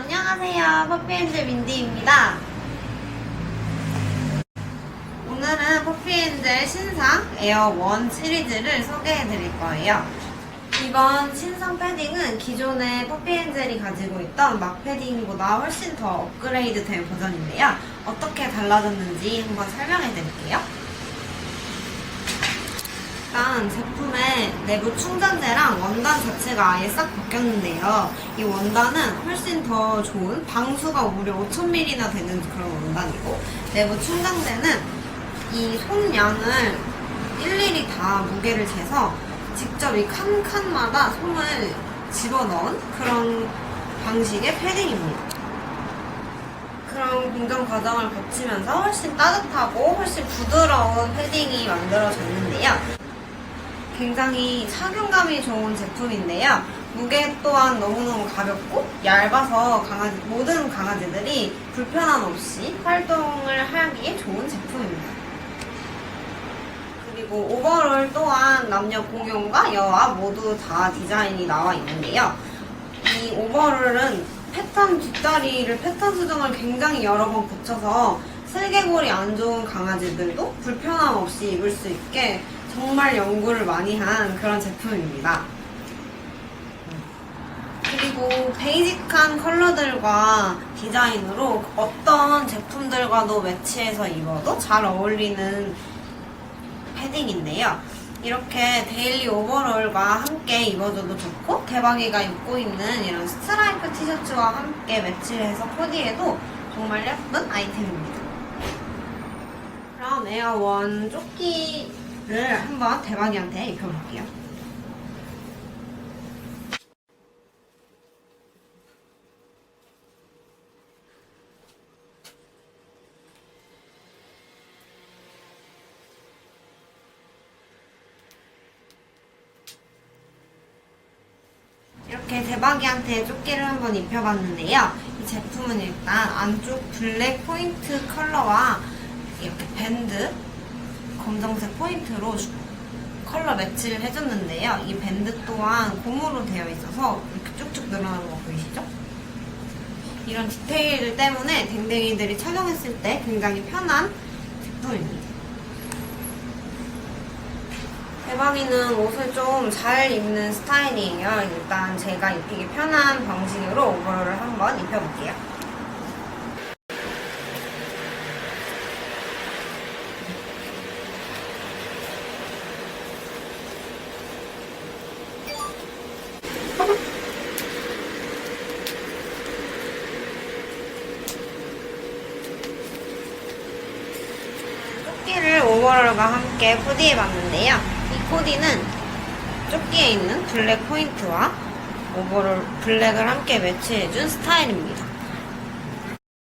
안녕하세요. 퍼피엔젤 민디입니다. 오늘은 퍼피엔젤 신상 에어 원 시리즈를 소개해 드릴 거예요. 이번 신상 패딩은 기존의 퍼피엔젤이 가지고 있던 막 패딩보다 훨씬 더 업그레이드 된 버전인데요. 어떻게 달라졌는지 한번 설명해 드릴게요. 일단 제품의 내부 충전재랑 원단 자체가 아예 싹 바뀌었는데요. 이 원단은 훨씬 더 좋은 방수가 무려 5,000ml나 되는 그런 원단이고 내부 충전재는 이 솜양을 일일이 다 무게를 재서 직접 이 칸칸마다 솜을 집어넣은 그런 방식의 패딩입니다. 그런 공정 과정을 거치면서 훨씬 따뜻하고 훨씬 부드러운 패딩이 만들어졌는데요. 굉장히 착용감이 좋은 제품인데요. 무게 또한 너무너무 가볍고 얇아서 강아지, 모든 강아지들이 불편함 없이 활동을 하기에 좋은 제품입니다. 그리고 오버롤 또한 남녀 공용과 여아 모두 다 디자인이 나와 있는데요. 이 오버롤은 패턴 뒷다리를 패턴 수정을 굉장히 여러 번 거쳐서 슬개골이 안 좋은 강아지들도 불편함 없이 입을 수 있게 정말 연구를 많이 한 그런 제품입니다. 그리고 베이직한 컬러들과 디자인으로 어떤 제품들과도 매치해서 입어도 잘 어울리는 패딩인데요. 이렇게 데일리 오버롤과 함께 입어줘도 좋고 대박이가 입고 있는 이런 스트라이프 티셔츠와 함께 매치해서 코디해도 정말 예쁜 아이템입니다. 그럼 에어원 조끼 를 한번 대박이한테 입혀볼게요. 이렇게 대박이한테 조끼를 한번 입혀봤는데요. 이 제품은 일단 안쪽 블랙 포인트 컬러와 이렇게 밴드 검정색 포인트로 컬러 매치를 해줬는데요. 이 밴드 또한 고무로 되어 있어서 이렇게 쭉쭉 늘어나는 거 보이시죠? 이런 디테일 때문에 댕댕이들이 착용했을 때 굉장히 편한 제품입니다. 대박이는 옷을 좀 잘 입는 스타일이에요. 일단 제가 입히기 편한 방식으로 오버롤을 한번 입혀볼게요. 조끼를 오버롤과 함께 코디해봤는데요. 이 코디는 조끼에 있는 블랙 포인트와 오버롤 블랙을 함께 매치해준 스타일입니다.